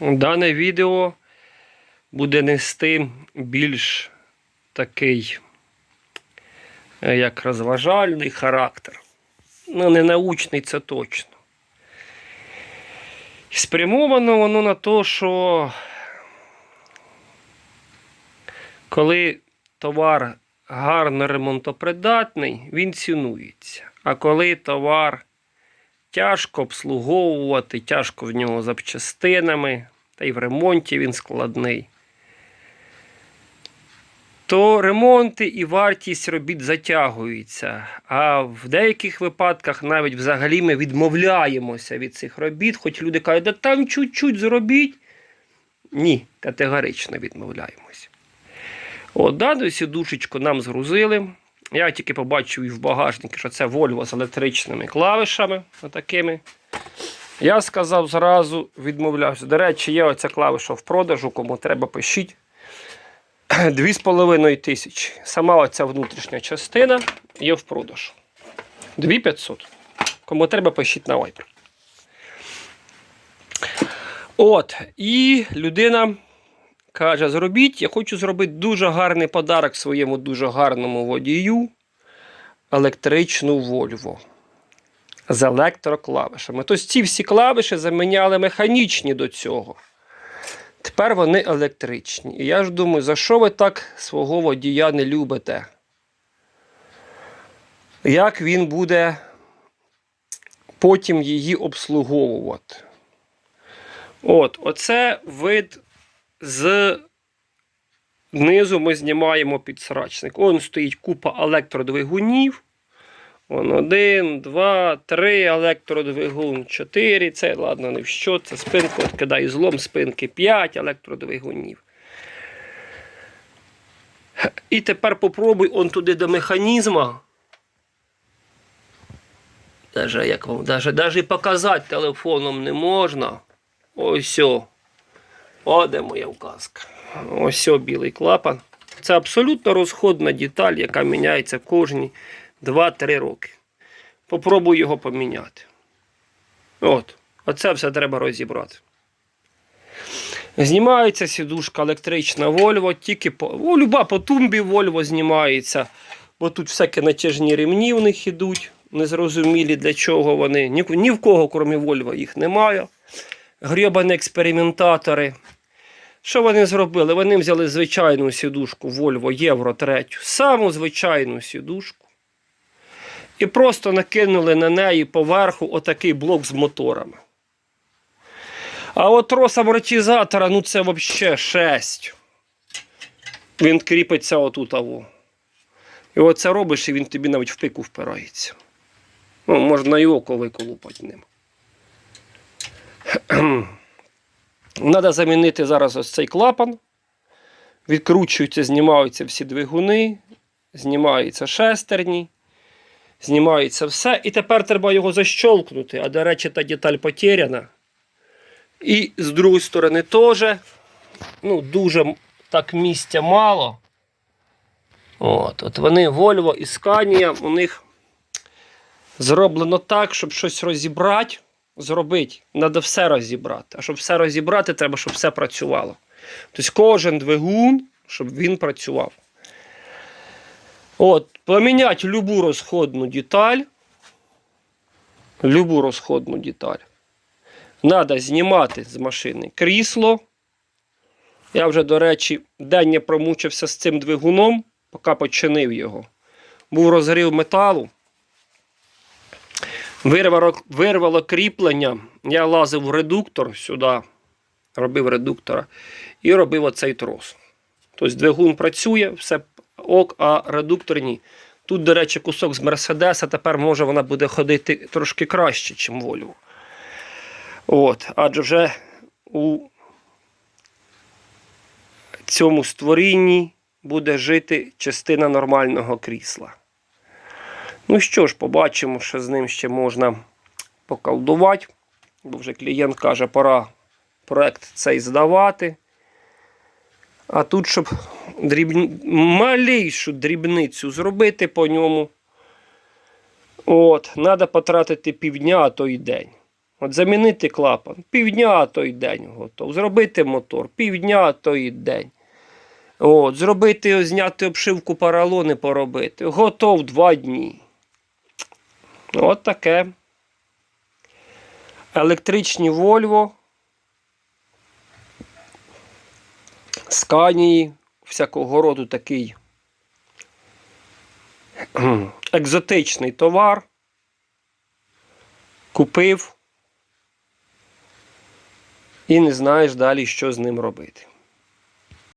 Дане відео буде нести більш такий, е, як розважальний характер. Ну, не научний, це точно. Спрямовано воно на те, що коли товар гарно ремонтопридатний, він цінується. А коли товар тяжко обслуговувати, тяжко в нього запчастинами, та й в ремонті він складний, то ремонти і вартість робіт затягуються. А в деяких випадках навіть взагалі ми відмовляємося від цих робіт, хоч люди кажуть, да там чуть-чуть зробіть. Ні, категорично відмовляємося. От, дану сідушечку нам згрузили. Я тільки побачив і в багажнику, що це Volvo з електричними клавишами. Отакими. Я сказав зразу, відмовлявся. До речі, є оця клавиша в продажу, кому треба пишіть. 2,5 тисячі. Сама оця внутрішня частина є в продажу. 2500. Кому треба, пишіть на Viber. От, і людина каже: зробіть, я хочу зробити дуже гарний подарок своєму дуже гарному водію. Електричну Volvo. З електроклавишами. Тобто ці всі клавиші заміняли механічні до цього. Тепер вони електричні. І я ж думаю, за що ви так свого водія не любите? Як він буде потім її обслуговувати? От, оце вид з низу ми знімаємо підсрачник. Он стоїть купа електродвигунів. Он один, два, три електродвигун, чотири. Це, ладно, не в що. Це спинку відкидає злом спинки, п'ять електродвигунів. І тепер попробуй он туди до механізма. Даже, як вам, даже, даже показати телефоном не можна. Ось. о. О, де моя вказка. Ось о, білий клапан. Це абсолютно розходна деталь, яка міняється кожні 2-3 роки. Попробуй його поміняти. От. Оце все треба розібрати. Знімається сідушка електрична Volvo, тільки по. О, люба по тумбі Volvo знімається. Бо тут всякі натяжні ремні в них ідуть. Незрозумілі для чого вони. Ні, ні в кого, крім Volvo, їх немає. Грьобані експериментатори. Що вони зробили? Вони взяли звичайну сідушку Volvo Євро 3, саму звичайну сідушку. І просто накинули на неї поверху отакий блок з моторами. А от трос амортизатора, ну це взагалі 6. Він кріпиться отут. Аво. І оце робиш, і він тобі навіть в пику впирається. Ну, можна і око виколупати ним. Треба замінити зараз ось цей клапан. Відкручуються, знімаються всі двигуни, знімаються шестерні, знімається все. І тепер треба його защолкнути. А, до речі, та деталь потеряна. І з другої сторони теж. Ну, дуже так місця мало. От, от вони Volvo і Scania, у них зроблено так, щоб щось розібрати зробити, треба все розібрати. А щоб все розібрати, треба, щоб все працювало. Тобто кожен двигун, щоб він працював. От, Поміняти любу розходну деталь. Любу розходну деталь. Треба знімати з машини крісло. Я вже, до речі, день не промучився з цим двигуном, поки починив його. Був розгрів металу. Вирвало, вирвало кріплення. Я лазив в редуктор сюди, робив редуктора і робив оцей трос. Тобто двигун працює, все ок, а редуктор ні. Тут, до речі, кусок з Мерседеса, тепер може вона буде ходити трошки краще, ніж Volvo. От, адже вже у цьому створінні буде жити частина нормального крісла. Ну що ж, побачимо, що з ним ще можна поколдувати. Бо вже клієнт каже, пора проект цей здавати. А тут, щоб дріб... малейшу дрібницю зробити по ньому, от, треба потратити півдня, а то й день. От замінити клапан. Півдня, а то й день готов. Зробити мотор, півдня, а то й день. От, зробити, зняти обшивку поролони поробити. Готов два дні. От таке. Електричні Volvo. Сканії, всякого роду такий екзотичний товар. Купив і не знаєш далі, що з ним робити.